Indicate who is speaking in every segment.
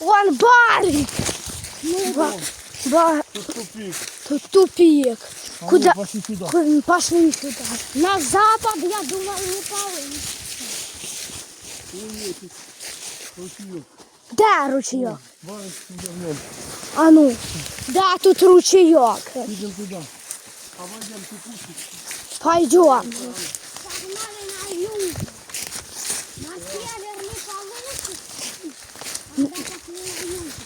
Speaker 1: Вон барик. Ба, ба,
Speaker 2: Тут тупик.
Speaker 1: тут тупик.
Speaker 2: А
Speaker 1: Куда?
Speaker 2: ну, пошли сюда.
Speaker 1: Пошли сюда. На запад, я думаю, не
Speaker 2: тут ручеек. Сюда в нем.
Speaker 1: А ну. Да, тут ручейок.
Speaker 2: Идем туда. Обойдем тупушек.
Speaker 1: Пойдем.
Speaker 3: Погнали на юг. На север не получится.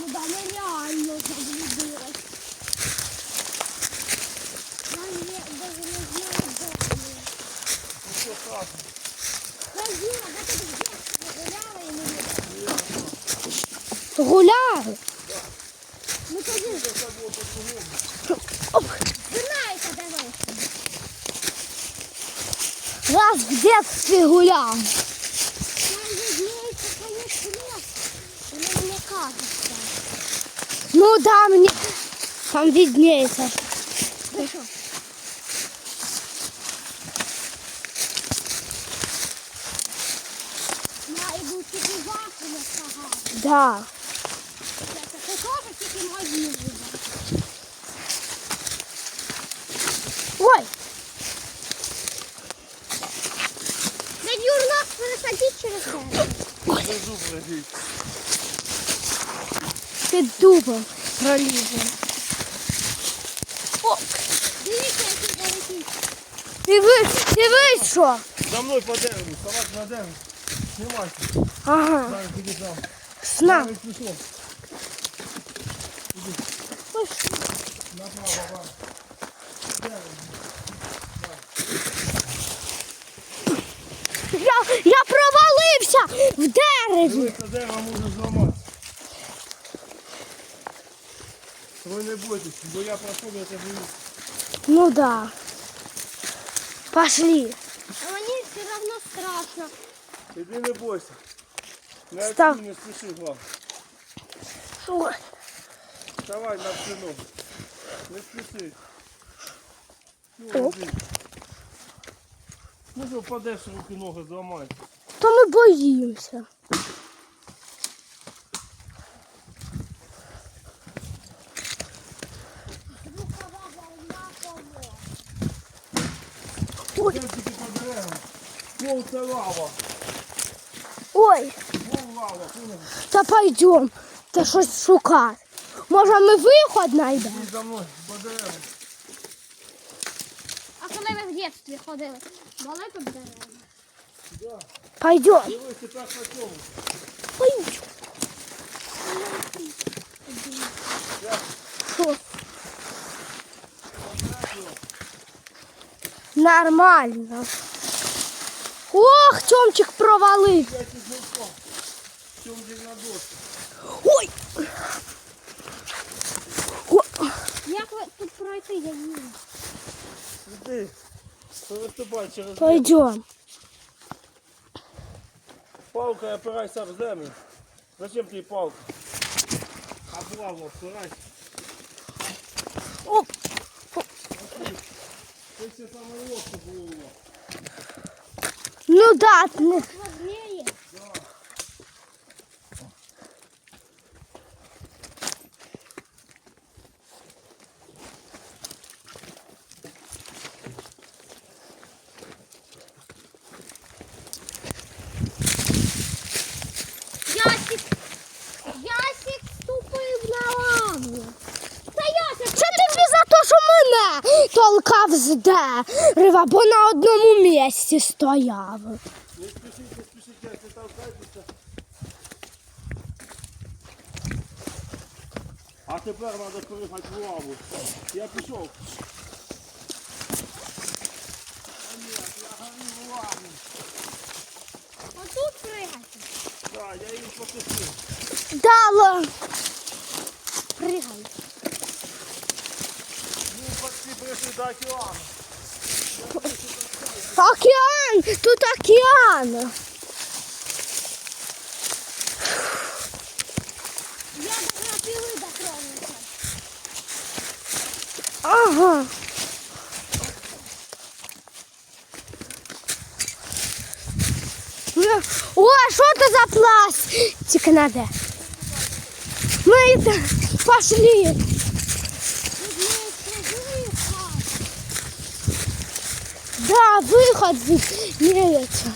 Speaker 3: Ну да, ми реально заблудились. Нам є, даже не знаю, де ми.
Speaker 2: Ну все страшно.
Speaker 3: Казіна, де ти в дітстві гуляла і не
Speaker 1: Гуляли.
Speaker 3: Ну кажи, де ви?
Speaker 1: Раз в детстве гуляв.
Speaker 3: Там видніється, конечно, лес. Але мені кажеться.
Speaker 1: Ну да, мені там виднеется.
Speaker 3: Ви що? Я йду тільки ваху не сагати.
Speaker 1: Да.
Speaker 3: Це ти теж тільки мої живе.
Speaker 1: Ой,
Speaker 3: Дядь Юр, нас пересадіть через тебе.
Speaker 2: Внизу пройдіть.
Speaker 1: Під дубом пролізем. О,
Speaker 3: Дивіться, який великий.
Speaker 1: дивись, дивись, що.
Speaker 2: За мною по дереву. Вставати на дерево. Знімайся.
Speaker 1: Ага,
Speaker 2: Зараз піди там.
Speaker 1: сна.
Speaker 2: Зараз пішло. Направо, вам.
Speaker 1: Я, я провалився в дереві.
Speaker 2: Дивися, дерево може зламати. Ви не бойтесь, бо я проходив, це боюсь.
Speaker 1: Ну да. Пошли.
Speaker 3: А мені все одно страшно.
Speaker 2: Іди не бойся. Не
Speaker 1: Став.
Speaker 2: активно, не спіши, главное.
Speaker 1: Ой,
Speaker 2: Вставай на спину. Не спіши.
Speaker 1: Оп.
Speaker 2: Ну, іди. Може впадеш, руки ноги зламаєш.
Speaker 1: То ми боїмося. Ой,
Speaker 2: це лава.
Speaker 1: ой,
Speaker 2: лава,
Speaker 1: та пойдем. Та щось шукати. Може ми виход знайдемо?
Speaker 2: Іди за мною, по деревам.
Speaker 3: А коли ви в дитинстві ходили, були тут дерева?
Speaker 2: Да.
Speaker 1: Пойдем.
Speaker 2: Дивись, тепер по цьому.
Speaker 1: Пойдем. Що? Нормально. Ох, Тьомчик провалив.
Speaker 2: Я чуть не впав. В чому день на досі?
Speaker 1: Ой. О,
Speaker 3: Як ви тут пройти, я не знаю.
Speaker 2: Іди. Переступай через дерево.
Speaker 1: Пойдем.
Speaker 2: Палкой опирайся в землю. Зачем тебе палка? Об лаву опирайся.
Speaker 1: Оп.
Speaker 2: Це все саме легко було. у вас.
Speaker 1: Ну да, не-
Speaker 3: Складніє. Ясик, Ясик ступив на лаву. Та Ясик,
Speaker 1: Це тобі за те, що мене толкав з дерева, бо на одному місці стояв.
Speaker 2: Не спішіть, не спішіть, я це толкайтеся. А тепер треба перегати в лаву. Я пішов. А ні, я горю в лаву.
Speaker 3: отут пригати.
Speaker 2: Да, я їм покажу.
Speaker 1: Дало.
Speaker 3: пригай.
Speaker 2: Ну, до океану.
Speaker 1: Океан! Тут океан!
Speaker 3: Я до крапиви дотронувся.
Speaker 1: Ага. О, що це за пластик надо? Ми йде- пошли.
Speaker 3: Тут не виїхав.
Speaker 1: Да, выход имеется.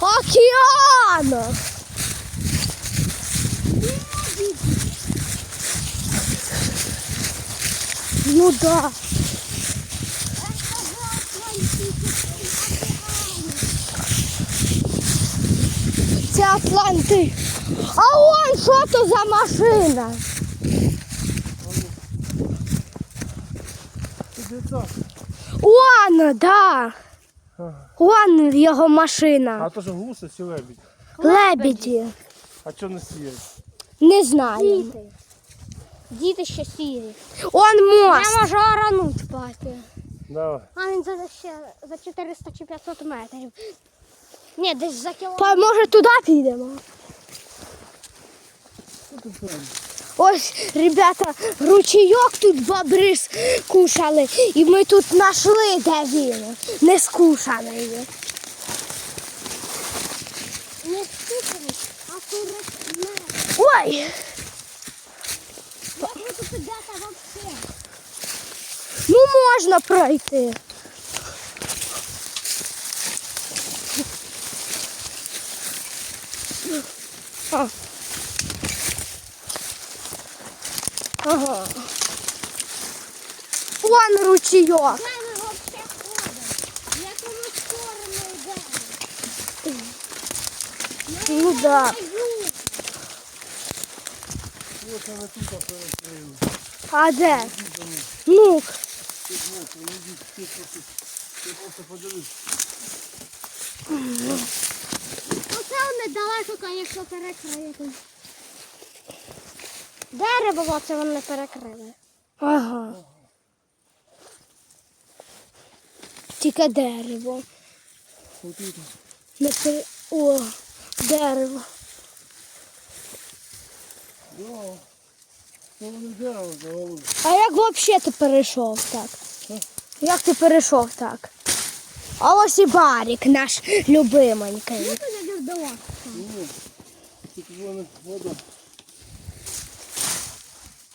Speaker 1: Океан! Ну да. Це Атланти. А он що то за машина?
Speaker 2: Так.
Speaker 1: Он, да. Он його машина.
Speaker 2: А то ж гуси чи лебідь?
Speaker 1: Лебеді.
Speaker 2: А чого не сіють?
Speaker 1: Не знаю.
Speaker 3: Діти. Діти ще сірі.
Speaker 1: Он
Speaker 3: Я можу орануть пати.
Speaker 2: Давай.
Speaker 3: А він за ще за 400 чи 500 метрів. Ні, десь за кілометр.
Speaker 1: Може туди підемо? Ось, ребята, ручейок тут бобри скушали, і ми тут знайшли, де він. Не скушаний.
Speaker 3: Не стукали, а турецьме.
Speaker 1: Ой,
Speaker 3: Як ви тут ідете вообще?
Speaker 1: ну можна пройти. А.
Speaker 3: якому сторону йдемо?
Speaker 1: Ну да.
Speaker 2: Вони перекрили.
Speaker 1: А де? Ну,
Speaker 2: Тут мокро, не йдіть, ти
Speaker 3: Дерево оце вони перекрили.
Speaker 1: ага. Тільки дерево. Не пер... О, дерево.
Speaker 2: Ну.
Speaker 1: А як взагалі ти перейшов так? Як ти перейшов так? А ось і барік наш любименький.
Speaker 3: Тут
Speaker 2: вони вода.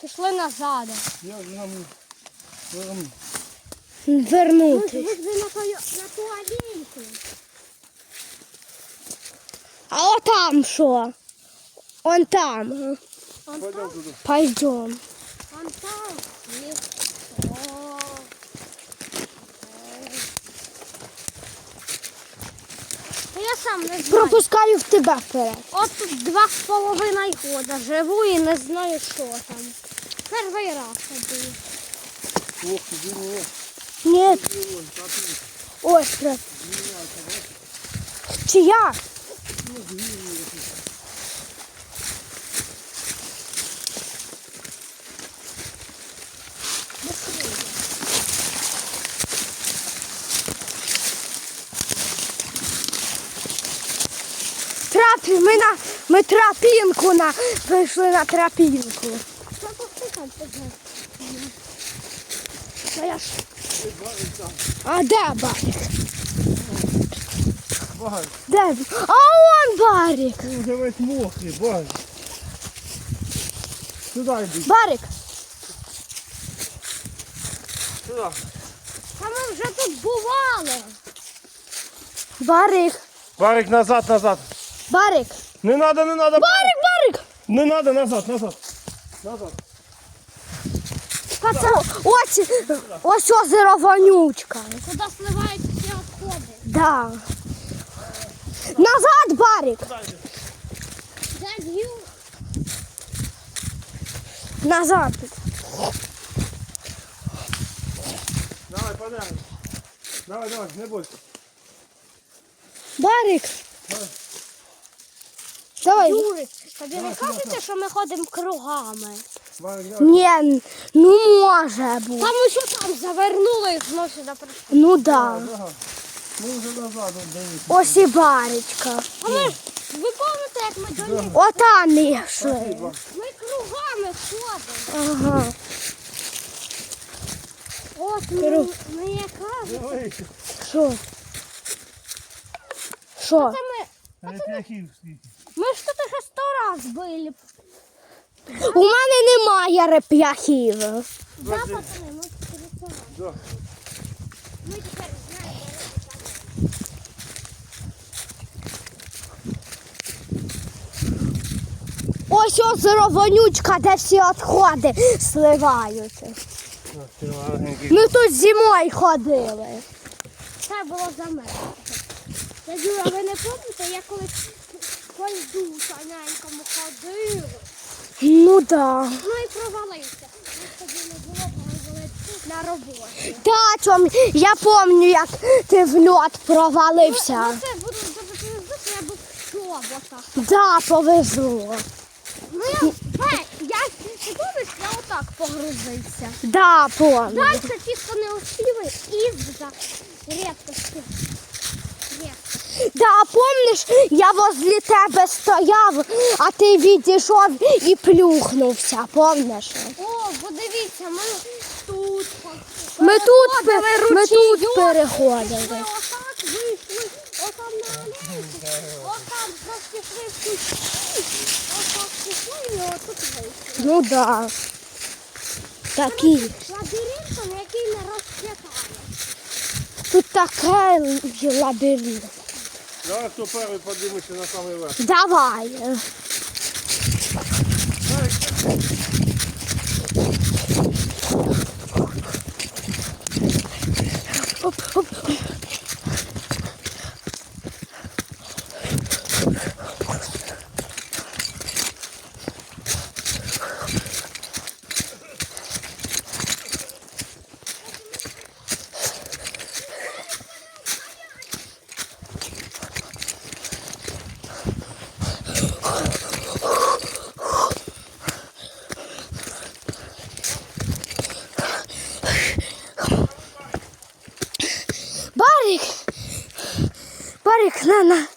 Speaker 3: Пішли назад.
Speaker 2: Я нам верну.
Speaker 3: На, на.
Speaker 1: А от там що? Он там.
Speaker 3: Он
Speaker 2: Пойдем
Speaker 3: там.
Speaker 1: Пойдем.
Speaker 3: он там. Я сам не знаю.
Speaker 1: Пропускаю в тебе вперед.
Speaker 3: От тут два з половиною года живу і не знаю, що там. Перший раз ходив.
Speaker 2: Ох, ти.
Speaker 1: ось. про- Чия? Трапі, ми на ми трапінку на вийшли на трапінку. А де барик?
Speaker 2: Багай.
Speaker 1: Де? А он барик.
Speaker 2: Вже весь мокрий, багай. Сюди йди.
Speaker 1: Барик.
Speaker 2: Сюди.
Speaker 3: Та ми вже тут бували.
Speaker 1: Барик.
Speaker 2: Барик назад, назад.
Speaker 1: Барик.
Speaker 2: Не надо, не надо.
Speaker 1: Барик, барик.
Speaker 2: Не надо, назад, назад. Назад.
Speaker 1: Пацан, ось, ось озеро вонючка.
Speaker 3: Куди сливаються всі відходи.
Speaker 1: Да. Назад, барик. Назад.
Speaker 2: Давай, подай. Давай, давай, не бойся.
Speaker 1: Барик.
Speaker 2: Давай.
Speaker 1: Давай.
Speaker 3: Юрик, тобі не кажеться, що ми ходимо кругами?
Speaker 1: Ні, ну може бути.
Speaker 3: Та ми що там завернули і знову сюди прийшли.
Speaker 1: Ну да.
Speaker 2: Ага. Ми вже назад дивимося.
Speaker 1: Ось і баречка.
Speaker 3: А ми ж, ви пам'ятаєте, як ми до них?
Speaker 1: Отам йшли.
Speaker 3: Ми кругами ходимо.
Speaker 1: Ага.
Speaker 3: От ми, ми як кажемо.
Speaker 1: Що? Що?
Speaker 3: Це ми,
Speaker 2: скільки.
Speaker 3: ми ж тут уже сто раз були.
Speaker 1: У мене немає реп'яхів.
Speaker 3: Да, ми тепер знаємо.
Speaker 1: Ось озеро вонючка, де всі відходи сливаються. Ми тут зимою ходили.
Speaker 3: Це було за мене. Юра, ви не пам'ятаєте, я колись по льду санянькому ходила.
Speaker 1: Ну да.
Speaker 3: Ну і провалився. Тоді не було, бо на роботі.
Speaker 1: Та, Тьом, я пам'ятаю, як ти в льот провалився.
Speaker 3: Ну це буду запитати, я був в чоботах.
Speaker 1: Да, повезло.
Speaker 3: Ну я, Бе, я, ти помниш, я отак погрузився.
Speaker 1: Да, пам'ятаю.
Speaker 3: Дальше чисто не успіли із-за рідкості. Рідкості.
Speaker 1: Да, помниш, я возле тебе стояв, а ти відійшов і плюхнувся, помниш?
Speaker 3: О, подивіться, ми тут.
Speaker 1: Ми тут, пе- ми тут переходили.
Speaker 3: Отак вийшли, отам на алейку, отам пішли в кущі, отак пішли і отут вийшли.
Speaker 1: Ну да. Такі.
Speaker 3: Лабіринтом, який не розцвітає.
Speaker 1: Тут такий лабіринт.
Speaker 2: Давай, хто перший подивимося на самий верх.
Speaker 1: Давай. Оп, оп. Барик. Барик, на, на.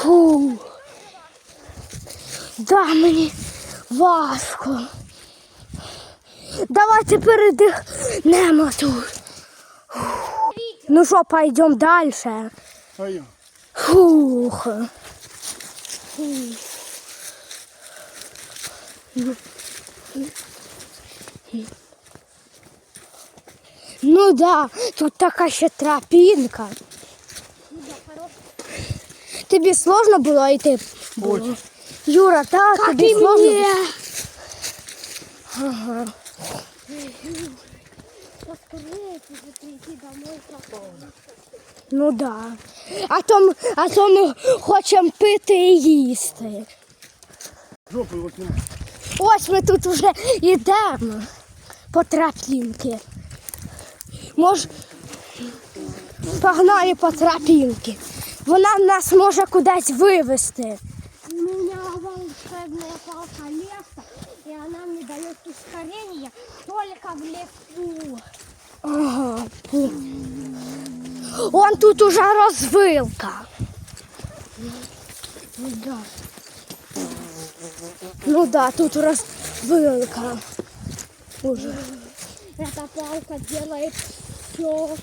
Speaker 1: Фу. Да, мені важко. Давайте передихнемо тут. Ну що, пойдемо далі.
Speaker 2: Пойдем.
Speaker 1: Фух. Ну да, тут така ще тропінка. Тобі сложно було йти? Було?
Speaker 2: Очень.
Speaker 1: Юра, так, тобі сложно? було?
Speaker 3: Поскорее уже прийти домой.
Speaker 1: Ну да. А то, а то ми хочемо пити і їсти. Ось ми тут вже йдемо по тропінки. Мож... Погнали по тропінки. Вона нас може кудись вивезти.
Speaker 3: У меня волшебная палка леса, и она мне дает ускорение только в лесу.
Speaker 1: Ага. Он тут уже розвилка. Ну да. Ну да, тут розвилка. Уже.
Speaker 3: Эта палка делает все.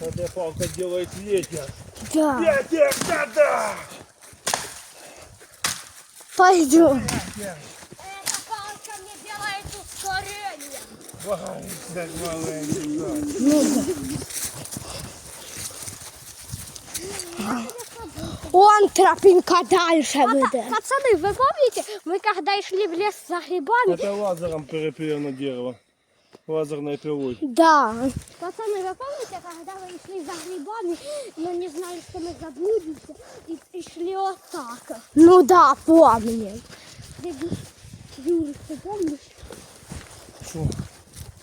Speaker 2: Эта палка делает ветер.
Speaker 1: Да.
Speaker 2: Я тебе да-да.
Speaker 1: Пойдем. Он тропинка дальше ведет.
Speaker 3: Пацаны, вы помните, мы когда шли в лес за грибами...
Speaker 2: Это лазером перепилено дерево Лазерной пилой.
Speaker 1: Да.
Speaker 3: пацаны, вы помните, когда мы шли за грибами, но не знали, что мы заблудимся, и, и шли вот так.
Speaker 1: Ну да, помню.
Speaker 3: Юрик, ты помнишь?
Speaker 2: Що?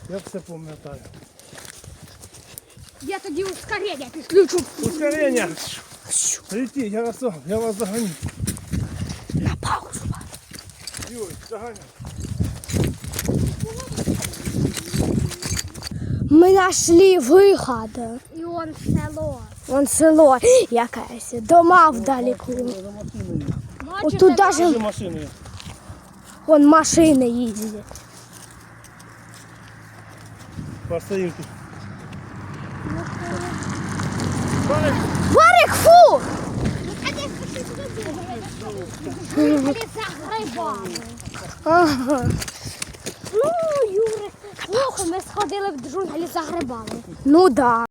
Speaker 2: Я все пам'ятаю.
Speaker 3: Я тоді ускорение підключу.
Speaker 2: Ускорення!
Speaker 1: Щу.
Speaker 2: Летіть, Ярослав, я вас заганю.
Speaker 1: На паузу.
Speaker 2: Юрій, заганяй.
Speaker 1: Ми знайшли виход.
Speaker 3: І он село.
Speaker 1: Вон село якесь, дома вдалеку.
Speaker 2: За машиною.
Speaker 1: От тут навіть
Speaker 2: машиною.
Speaker 1: вон машини їздять.
Speaker 2: Постоїм тут. Барик,
Speaker 1: Варик, фу!
Speaker 3: Грибами.
Speaker 1: Ага.
Speaker 3: Ну, ми сходили в джунглі загрибали.
Speaker 1: Ну да.